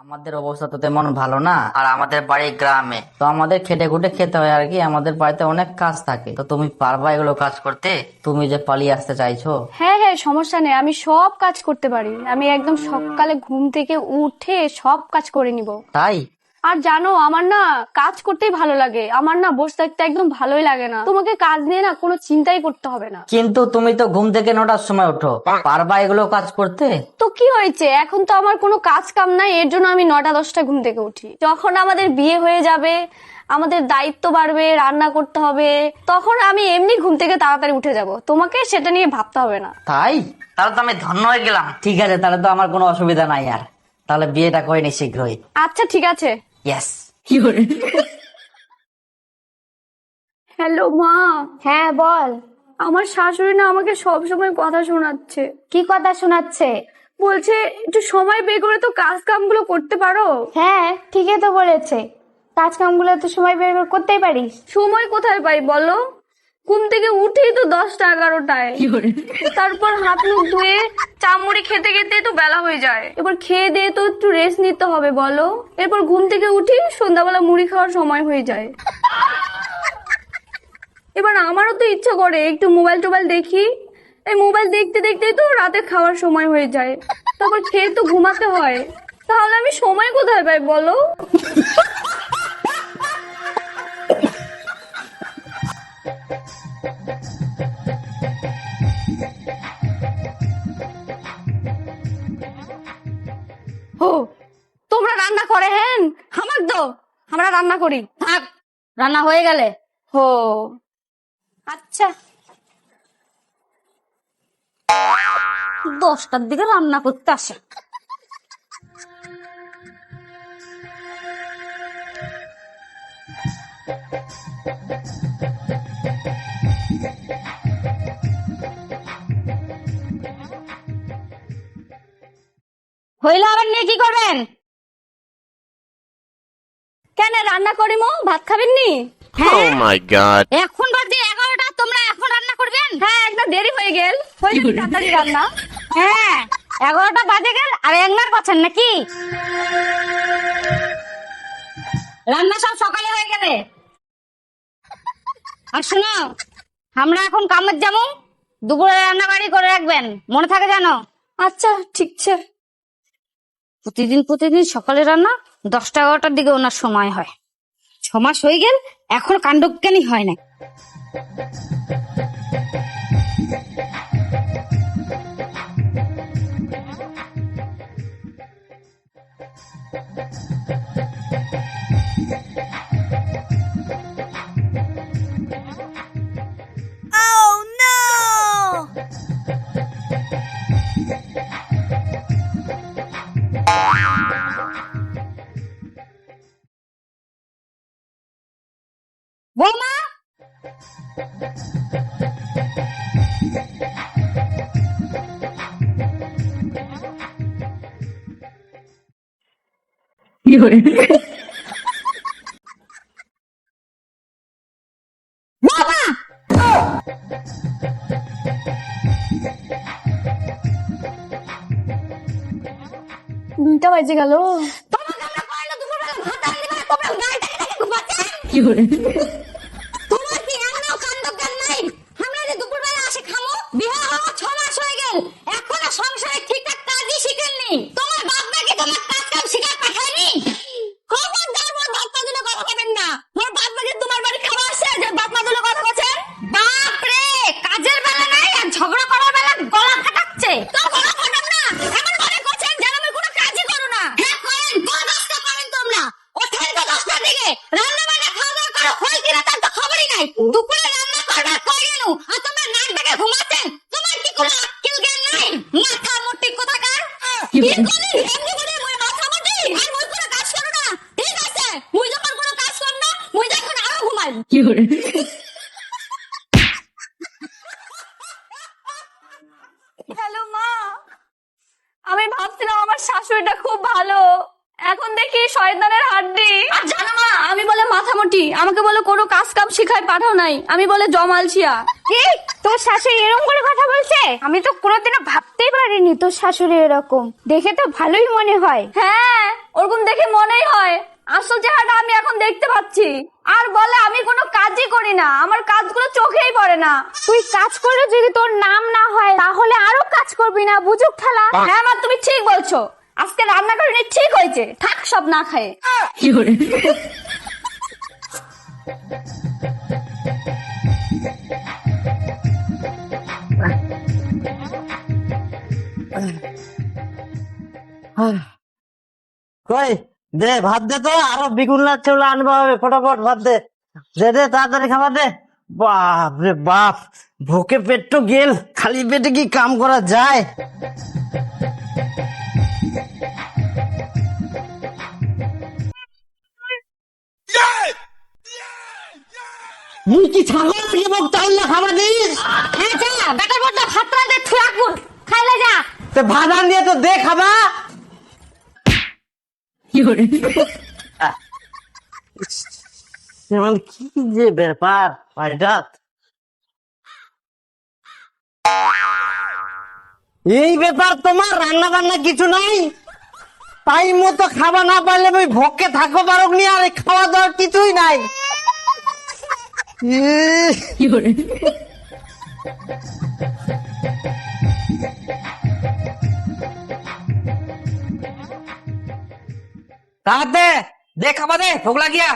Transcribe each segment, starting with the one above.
আমাদের অবস্থা তো তেমন ভালো না আর আমাদের বাড়ি গ্রামে। তো আমাদের খেটে খুটে খেতে হয় আর কি আমাদের বাড়িতে অনেক কাজ থাকে। তো তুমি পারবা এগুলো কাজ করতে? তুমি যে পালিয়ে আসতে চাইছো? হ্যাঁ হ্যাঁ সমস্যা নেই। আমি সব কাজ করতে পারি। আমি একদম সকালে ঘুম থেকে উঠে সব কাজ করে নিব। তাই? আর জানো আমার না কাজ করতেই ভালো লাগে। আমার না বসে থাকতে একদম ভালোই লাগে না। তোমাকে কাজ নিয়ে না কোনো চিন্তাই করতে হবে না। কিন্তু তুমি তো ঘুম থেকে নটার সময় ওঠো। পারবা এগুলো কাজ করতে? তো কি হয়েছে? এখন তো আমার কোনো কাজ কাম নাই এর জন্য আমি নটা দশটা ঘুম থেকে উঠি। যখন আমাদের বিয়ে হয়ে যাবে আমাদের দায়িত্ব বাড়বে রান্না করতে হবে তখন আমি এমনি ঘুম থেকে তাড়াতাড়ি উঠে যাব। তোমাকে সেটা নিয়ে ভাবতে হবে না। তাই? তাহলে তো আমি ধন্য হয়ে গেলাম। ঠিক আছে তাহলে তো আমার কোনো অসুবিধা নাই আর। তাহলে বিয়েটা করে নি শীঘ্রই। আচ্ছা ঠিক আছে। ইয়েস হ্যালো মা। হ্যাঁ বল। আমার শাশুড়ি না আমাকে সব সময় কথা শোনাচ্ছে। কি কথা শোনাচ্ছে? বলছে একটু সময় বের করে তো কাজ কামগুলো করতে পারো? হ্যাঁ ঠিকই তো বলেছে। কাজ কামগুলো তো সময় বের করে করতেই পারিস। সময় কোথায় পাই বলো? ঘুম থেকে উঠেই তো দশটা এগারোটায়। তারপর হাত মুখ ধুয়ে চামড়ি খেতে খেতে তো বেলা হয়ে যায়। এবার খেয়ে দিয়ে তো একটু রেস্ট নিতে হবে বলো। এরপর ঘুম থেকে উঠি সন্ধ্যাবেলা মুড়ি খাওয়ার সময় হয়ে যায়। এবার আমারও তো ইচ্ছা করে একটু মোবাইল টোবাইল দেখি। এই মোবাইল দেখতে দেখতেই তো রাতে খাওয়ার সময় হয়ে যায়। তারপর খেয়ে তো ঘুমাতে হয়। তাহলে আমি সময় কোথায় পাই বলো? ও তোমরা রান্না করে হ্যাঁ আমার তো। আমরা রান্না করি। থাক, রান্না হয়ে গেলে। হো। আচ্ছা। দশটার দিকে রান্না করতে আসে। হইলে আবার নিয়ে কি করবেন? কেন রান্না করি মো ভাত খাবেন নি? Oh god. এখন বাজে এগারোটা তোমরা এখন রান্না করবেন? হ্যাঁ একটা দেরি হয়ে গেল। হয়ে তাড়াতাড়ি রান্না। হ্যাঁ এগারোটা বাজে গেল আর একনার পাচ্ছেন নাকি? রান্না সব সকালে হয়ে গেলে। আর শোনো আমরা এখন কামের যাব। দুপুরে রান্না বাড়ি করে রাখবেন। মনে থাকে জানো? আচ্ছা ঠিক আছে। প্রতিদিন প্রতিদিন সকালে রান্না দশটা এগারোটার দিকে ওনার সময় হয়। ছমাস মাস হয়ে গেল, এখন কাণ্ডজ্ঞানী হয় না বৌমা বৌমা দুইটা বাজে গেল তোমাকে আমরা কয়লা দুপুরবেলা ভাত রান্না দিবা তোমরা গায়ে থেকে থেকে ঘুমাচ্ছেন তোমার কি এমনও কাণ্ডজ্ঞান নাই? আমরা যে দুপুরবেলা আসে খামো বিবাহ হওয়া ছ মাস হয়ে গেল। এখনও সংসারে ঠিকঠাক কাজই শিখেননি। তোমার বাপ নাকি তোমার কাজ কাম শিখার পাঠায়নি? খবরদার মোর বাপ মা কথা বলবেন না। মোর বাপ নাকি তোমার বাড়ি খাওয়া আসছে যে বাপ মা দুলো কথা বলছেন বাপ রে, কাজের বেলা নাই আর ঝগড়া করার বেলা গলা ফাটাচ্ছে। তো গলা ফাটান না। এমন মনে করছেন যেন আমি কোনো কাজই করো না। হ্যাঁ করেন কোন দশটা করেন তোমরা। ওঠেন তো দশটার দিকে রান্না বান্না খাওয়া দাওয়া করো হয় কিনা তার তো খবরই নাই। দুপুরে রান্না করবা কই আর তোমরা নাক ডেকে ঘুমাচ্ছেন তোমার কি কোনো আক্কেল জ্ঞান নাই? মাথা মুটি কোথাকার? কি করলি এমনি করে মই মাথা মুটি আর মই কোনো কাজ করো না। ঠিক আছে মুই যখন কোনো কাজ কর না মুই যখন আরও ঘুমাই। হ্যালো মা আমি ভাবছিলাম আমার শাশুড়িটা খুব ভালো। এখন দেখি শয়তানের হাড্ডি। আর জানো মা আমি বলে মাথামুটি। আমাকে বলে কোনো কাজ কাম শিখায় পাঠাও নাই। আমি বলে জমালছিয়া কি? তোর শাশুড়ি এরকম করে কথা বলছে? আমি তো কোনোদিনও ভাবতেই পারিনি তোর শাশুড়ি এরকম। দেখে তো ভালোই মনে হয়। হ্যাঁ ওরকম দেখে মনেই হয়। আসল চেহারাটা আমি এখন দেখতে পাচ্ছি। আর বলে আমি কোনো কাজই করি না। আমার কাজগুলো চোখেই পড়ে না। তুই কাজ করলে যদি তোর নাম না হয় তাহলে আরও কাজ করবি না বুঝুক ঠেলা। হ্যাঁ মা তুমি ঠিক বলছো। আজকে রান্না করিনি ঠিক হয়েছে। থাক সব না খায়ে। কই দে ভাত দে তো আরও বেগুন ওগুলো আনবা হবে ফটাফট ভাত দে। দে দে তাড়াতাড়ি খাবার দে। বাপ রে বাপ ভোকে পেট তো গেল খালি পেটে কি কাম করা যায়? মুই কি ছাগল নাকি মোক চাউল না খাবার দিস? হ্যাঁ যা বেটার বড়টা রাঁধে থুই খাইলে যা। তো দিয়ে তো দে খাবা। এমন কি যে ব্যাপার এই ব্যাপার তোমার রান্না বান্না কিছু নাই? টাইম মতো খাওয়া না পারলে ওই ভোগকে থাকো পারো নি আর খাওয়া দাওয়ার কিছুই নাই। ইস, তাহাতে দে খাবা দে ভোগ লাগিয়া।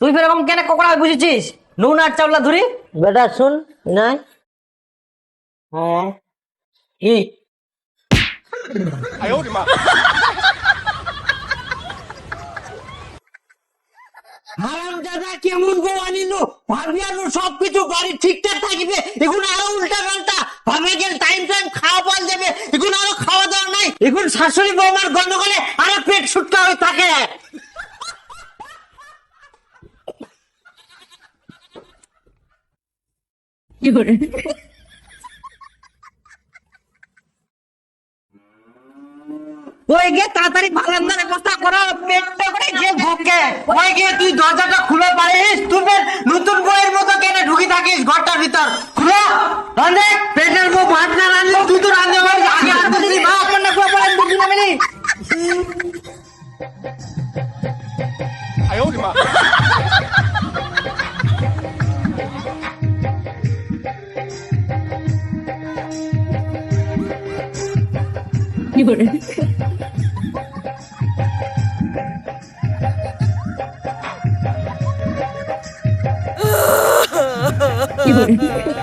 তুই এরকম কেন কোকড়া বুঝেছিস? নুন আর চাউলা ধরি? বেটা শুন নাই। হ্যাঁ। কি হারাম দাদা কেমন বউ আনিল? ভাবি আনু সবকিছু বাড়ি ঠিকঠাক থাকিবে। এখন আরও উল্টা পাল্টা ভাবে গেল টাইম টাইম খাওয়া পাল দেবে। এখন আরও খাওয়া দাওয়া নাই। এখন শাশুড়ি বৌমার গন্ডগোলে আরও পেট সুটকা হয়ে থাকে। ওই গিয়ে তাড়াতাড়ি বারান্দার ব্যবস্থা করো পেটটা করে যে ভোকে ওই গিয়ে তুই দরজাটা খুলে পারিস তুই ফের নতুন বইয়ের মতো কেন ঢুকি থাকিস ঘরটার ভিতর। খুলে। রান্ধে পেটের বউ ভাত না রান্ধলে তুই তো রান্ধতে পারিস আগে রান্ধতে দিলি ভাত রান্না করে বুঝি না মেলি Yeah.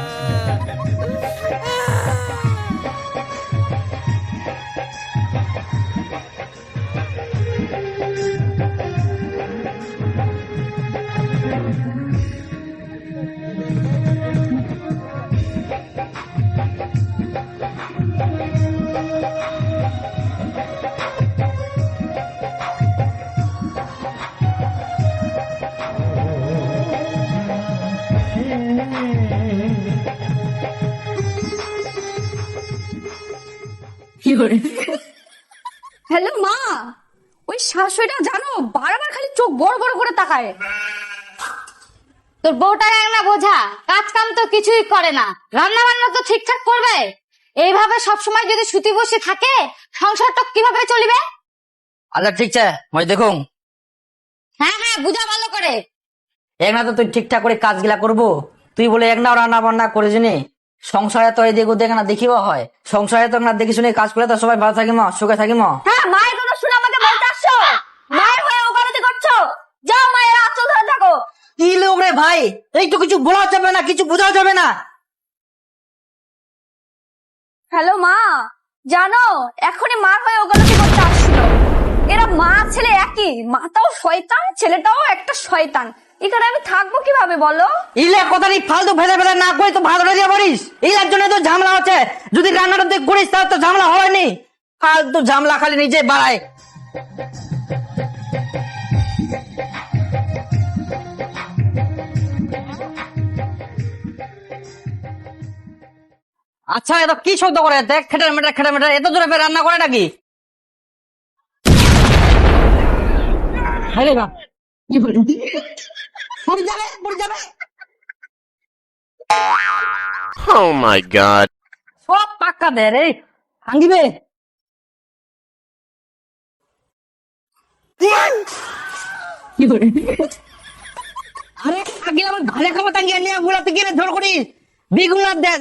হ্যালো মা ওই শাশুড়িটা জানো বারবার খালি চোখ বড় বড় করে তাকায়। তোর বউটা না বোঝা কাজ কাম তো কিছুই করে না। রান্না বান্না তো ঠিকঠাক করবে। এইভাবে সবসময় যদি সুতি বসে থাকে সংসারটা কীভাবে চলবে? আচ্ছা ঠিক আছে মই দেখুন হ্যাঁ হ্যাঁ বুঝা ভালো করে। এক না তো তুই ঠিকঠাক করে কাজগুলা করব। তুই বলে এক নাও রান্না বান্না করে জিনি সংসারে তো এই দেখো দেখ না দেখিবা হয়। সংসারে তো না দেখি শুনে কাজ করে তো সবাই ভালো থাকিম সুখে থাকিম। হ্যাঁ মায়ের কথা শুনে আমাকে বলতে আসছো? মায়ের হয়ে ওকালতি করছ? যাও মায়ের আচল ধরে থাকো। কি লোক রে ভাই? এই তো কিছু বলা যাবে না কিছু বোঝাও যাবে না। হ্যালো মা জানো এখনই মার হয়ে ওকালতি করতে আসছিল। এরা মা ছেলে একই মাটাও শয়তান ছেলেটাও একটা শয়তান। এখানে আমি থাকব কীভাবে বলো? ইলে কথাটি ফালতু ভেজা ভেজা না করে তো ভালো দিয়ে পারিস এইটার জন্য তো ঝামেলা হচ্ছে। যদি রান্নাটা তুই করিস, তাহলে তো ঝামেলা হয়নি। ফালতু ঝামেলা খালি নিজে বাড়ায়। আচ্ছা এত কি শব্দ করে? দেখ খেটার মেটার খেটার মেটার এত ফের রান্না করে নাকি? কি বলি পড়ে যাবে পড়ে যাবে। ও মাই গড সব পাক্কা দে রে। ভাঙিবে? কি বলি আরে আগে আমার ঘরে খাবার টাঙ্গিয়ে নিয়ে গুলাতে গিয়ে জোর করিস। বিগুলার দেয়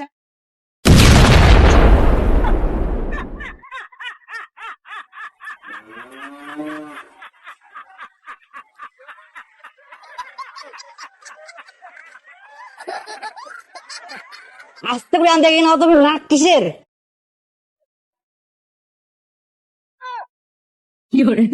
আস্তে করে আনতে গিয়ে না তুমি রাগ কিসের? কি করে?